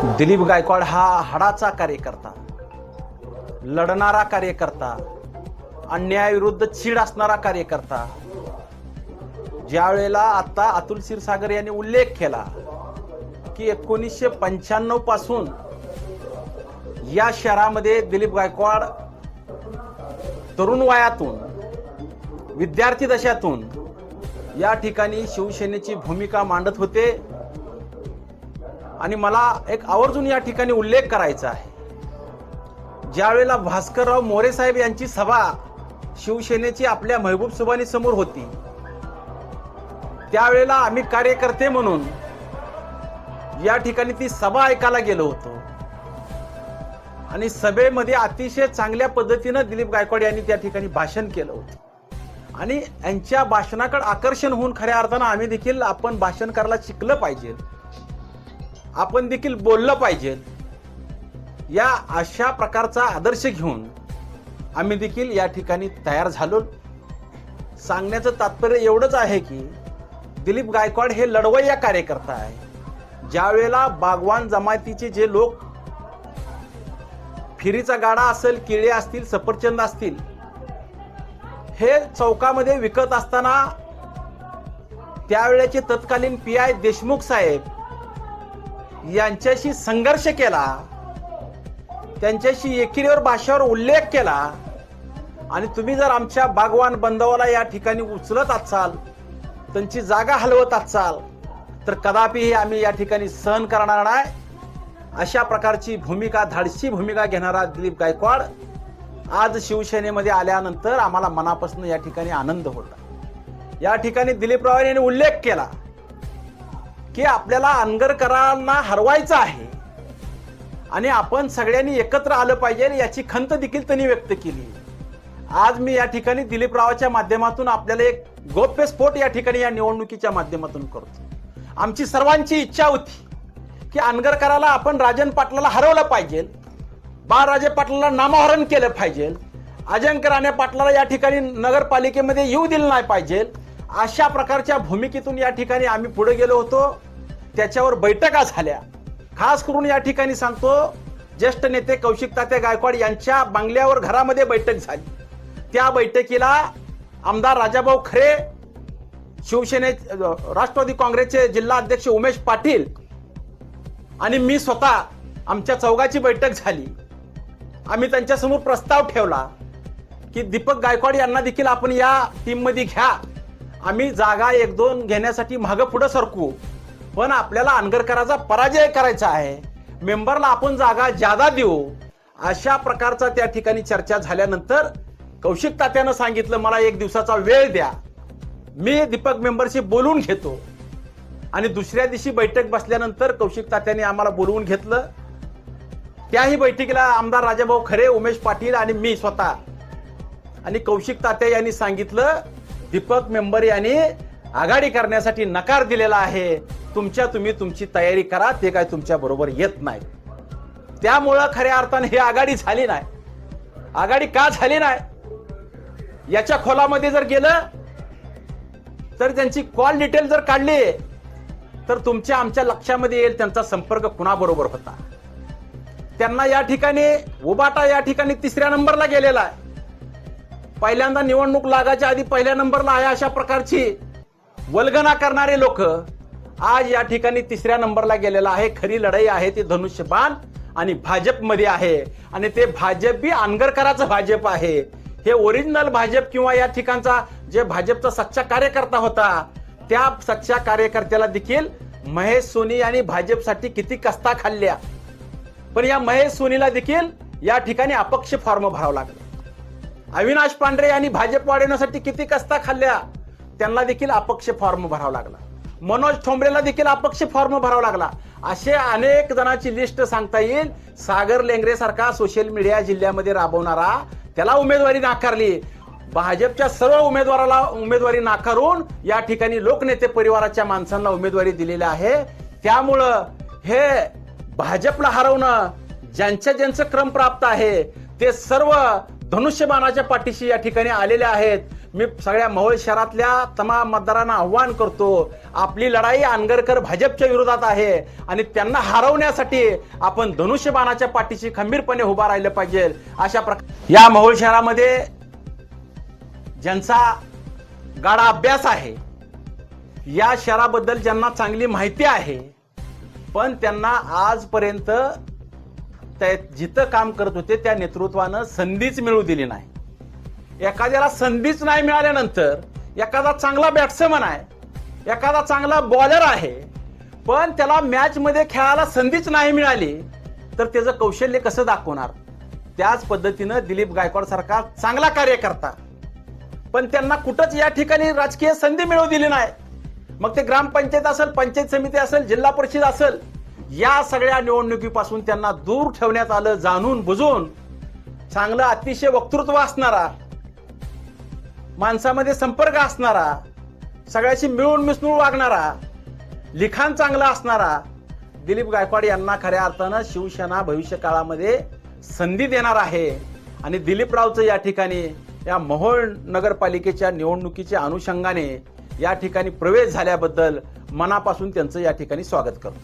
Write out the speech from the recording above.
दिलीप गायकवाड हा हाडाचा कार्यकर्ता लढणारा कार्यकर्ता अन्यायाविरुद्ध चीड असणारा कार्यकर्ता ज्या वेळेला आता अतुल क्षीरसागर यांनी उल्लेख केला की एकोणीसशे पंच्याण्णवपासून या शहरामध्ये दिलीप गायकवाड तरुण वयातून विद्यार्थी दशातून या ठिकाणी शिवसेनेची भूमिका मांडत होते. आणि मला एक आवर्जून या ठिकाणी उल्लेख करायचा आहे. ज्यावेळेला भास्करराव मोरे साहेब यांची सभा शिवसेनेची आपल्या महबूब सुबानी समोर होती त्यावेळेला आम्ही कार्यकर्ते म्हणून या ठिकाणी ती सभा ऐकायला गेलो होतो. आणि सभेमध्ये अतिशय चांगल्या पद्धतीनं दिलीप गायकवाड यांनी त्या ठिकाणी भाषण केलं होतं. आणि यांच्या भाषणाकडे आकर्षण होऊन खऱ्या अर्थानं आम्ही देखील आपण भाषण करायला शिकलं पाहिजे. आपण देखील बोललं पाहिजे. या अशा प्रकारचा आदर्श घेऊन आम्ही देखील या ठिकाणी तयार झालो. सांगण्याचं तात्पर्य एवढंच आहे की दिलीप गायकवाड हे लढवय्या कार्यकर्ता आहे. ज्यावेळेला बागवान जमातीचे जे लोक फिरीचा गाडा असेल केळे असतील सफरचंद असतील हे चौकामध्ये विकत असताना त्यावेळेचे तत्कालीन पी आय देशमुख साहेब यांच्याशी संघर्ष केला त्यांच्याशी एकिरीवर भाषेवर उल्लेख केला आणि तुम्ही जर आमच्या बागवान बंधवाला या ठिकाणी उचलत असाल त्यांची जागा हलवत असाल तर कदापि हे आम्ही या ठिकाणी सहन करणार नाही. अशा प्रकारची भूमिका धाडसी भूमिका घेणारा दिलीप गायकवाड आज शिवसेनेमध्ये आल्यानंतर आम्हाला मनापासून या ठिकाणी आनंद होता. या ठिकाणी दिलीपराव यांनी उल्लेख केला. की आपल्याला अनगरकरांना हरवायचं आहे. आणि आपण सगळ्यांनी एकत्र आलं पाहिजे याची खंत देखील त्यांनी व्यक्त केली. आज मी या ठिकाणी दिलीपरावाच्या माध्यमातून आपल्याला एक गोप्य स्फोट या ठिकाणी या निवडणुकीच्या माध्यमातून करतो. आमची सर्वांची इच्छा होती की अनगरकराला आपण राजन पाटलाला हरवलं पाहिजे बाळराजे पाटलाला नामहरण केलं पाहिजे अजंक राणे पाटलाला या ठिकाणी नगरपालिकेमध्ये येऊ दिलं नाही पाहिजे अशा प्रकारच्या भूमिकेतून या ठिकाणी आम्ही पुढे गेलो होतो. त्याच्यावर बैठका झाल्या. खास करून या ठिकाणी सांगतो ज्येष्ठ नेते कौशिक तात्या गायकवाड यांच्या बंगल्यावर घरामध्ये बैठक झाली. त्या बैठकीला आमदार राजाभाऊ खरे शिवसेने राष्ट्रवादी काँग्रेसचे जिल्हा अध्यक्ष उमेश पाटील आणि मी स्वतः आमच्या चौघाची बैठक झाली. आम्ही त्यांच्यासमोर प्रस्ताव ठेवला की दीपक गायकवाड यांना देखील आपण या टीममध्ये घ्या. आम्ही जागा एक दोन घेण्यासाठी मागं पुढं सरकू. पण आपल्याला अनगरकराचा पराजय करायचा आहे. मेंबरला आपण जागा ज्यादा देऊ. अशा प्रकारचा त्या ठिकाणी चर्चा झाल्यानंतर कौशिक तात्यानं सांगितलं मला एक दिवसाचा वेळ द्या. मी दीपक मेंबरशी बोलून घेतो. आणि दुसऱ्या दिवशी बैठक बसल्यानंतर कौशिक तात्याने आम्हाला बोलवून घेतलं. त्याही बैठकीला आमदार राजाभाऊ खरे उमेश पाटील आणि मी स्वतः. आणि कौशिक तात्या यांनी सांगितलं दीपक मेंबर यांनी आघाडी करण्यासाठी नकार दिलेला आहे. तुमच्या तुम्ही तुमची तयारी करा ते काय तुमच्या बरोबर येत नाही. त्यामुळं खऱ्या अर्थाने ही आघाडी झाली नाही. आघाडी का झाली नाही? याच्या खोलामध्ये जर गेलं तर त्यांची कॉल डिटेल जर काढली तर तुमच्या आमच्या लक्षामध्ये येईल त्यांचा संपर्क कुणाबरोबर होता. त्यांना या ठिकाणी उबाटा या ठिकाणी तिसऱ्या नंबरला गेलेला आहे. पहिल्यांदा निवडणूक लागायच्या आधी पहिल्या नंबरला आहे अशा प्रकारची वल्गना करणारे लोक आज या ठिकाणी तिसऱ्या नंबरला गेलेला आहे. खरी लढाई आहे ती धनुष्यबाण आणि भाजपमध्ये आहे. आणि ते भाजप बी अनगरकराचं भाजप आहे. हे ओरिजिनल भाजप किंवा या ठिकाणचा जे भाजपचा सच्चा कार्यकर्ता होता त्या सच्च्या कार्यकर्त्याला देखील महेश सोनी यांनी भाजपसाठी किती कस्ता खाल्ल्या. पण या महेश सोनीला देखील या ठिकाणी अपक्ष फॉर्म भरावं लागलं. अविनाश पांढरे यांनी भाजप वाढवण्यासाठी किती कस्ता खाल्ल्या? त्यांना देखील अपक्ष फॉर्म भरावा लागला. मनोज ठोंबरेला देखील अपक्ष फॉर्म भरावा लागला. असे अनेक जणांची लिस्ट सांगता येईल. सागर लेंगरे सारखा सोशल मीडिया जिल्ह्यामध्ये राबवणारा त्याला उमेदवारी नाकारली. भाजपच्या सर्व उमेदवाराला उमेदवारी नाकारून या ठिकाणी लोकनेते परिवाराच्या माणसांना उमेदवारी दिलेली आहे. त्यामुळं हे भाजपला हरवणं ज्यांच्या ज्यांचं क्रम प्राप्त आहे ते सर्व धनुष्यबाणाच्या पाठीशी या ठिकाणी आलेले आहेत. मी सगळ्या मवळ शहरातल्या तमाम मतदारांना आव्हान करतो आपली लढाई आनगरकर भाजपच्या विरोधात आहे आणि त्यांना हरवण्यासाठी आपण धनुष्यबाणाच्या पाठीशी खंबीरपणे उभा राहिलं पाहिजे. अशा प्रकार या महोळ शहरामध्ये ज्यांचा गाडा अभ्यास आहे या शहराबद्दल ज्यांना चांगली माहिती आहे पण त्यांना आजपर्यंत त्या जिथं काम करत होते त्या नेतृत्वानं संधीच मिळू दिली नाही. एखाद्याला संधीच नाही मिळाल्यानंतर एखादा चांगला बॅट्समन आहे एखादा चांगला बॉलर आहे पण त्याला मॅचमध्ये खेळायला संधीच नाही मिळाली तर त्याचं कौशल्य कसं दाखवणार? त्याच पद्धतीनं दिलीप गायकवाड सारखा चांगला कार्यकर्ता. पण त्यांना कुठंच या ठिकाणी राजकीय संधी मिळवू दिली नाही. मग ते ग्रामपंचायत असेल पंचायत समिती असेल जिल्हा परिषद असेल या सगळ्या निवडणुकीपासून त्यांना दूर ठेवण्यात आलं जाणून बुजून चांगलं अतिशय वक्तृत्व असणारा माणसामध्ये संपर्क असणारा सगळ्याशी मिळून मिसळून वागणारा लिखाण चांगलं असणारा दिलीप गायकवाड यांना खऱ्या अर्थानं शिवसेना भविष्य काळामध्ये संधी देणार आहे. आणि दिलीपरावचं या ठिकाणी या मोहोळ नगरपालिकेच्या निवडणुकीच्या अनुषंगाने या ठिकाणी प्रवेश झाल्याबद्दल मनापासून त्यांचं या ठिकाणी स्वागत करतो.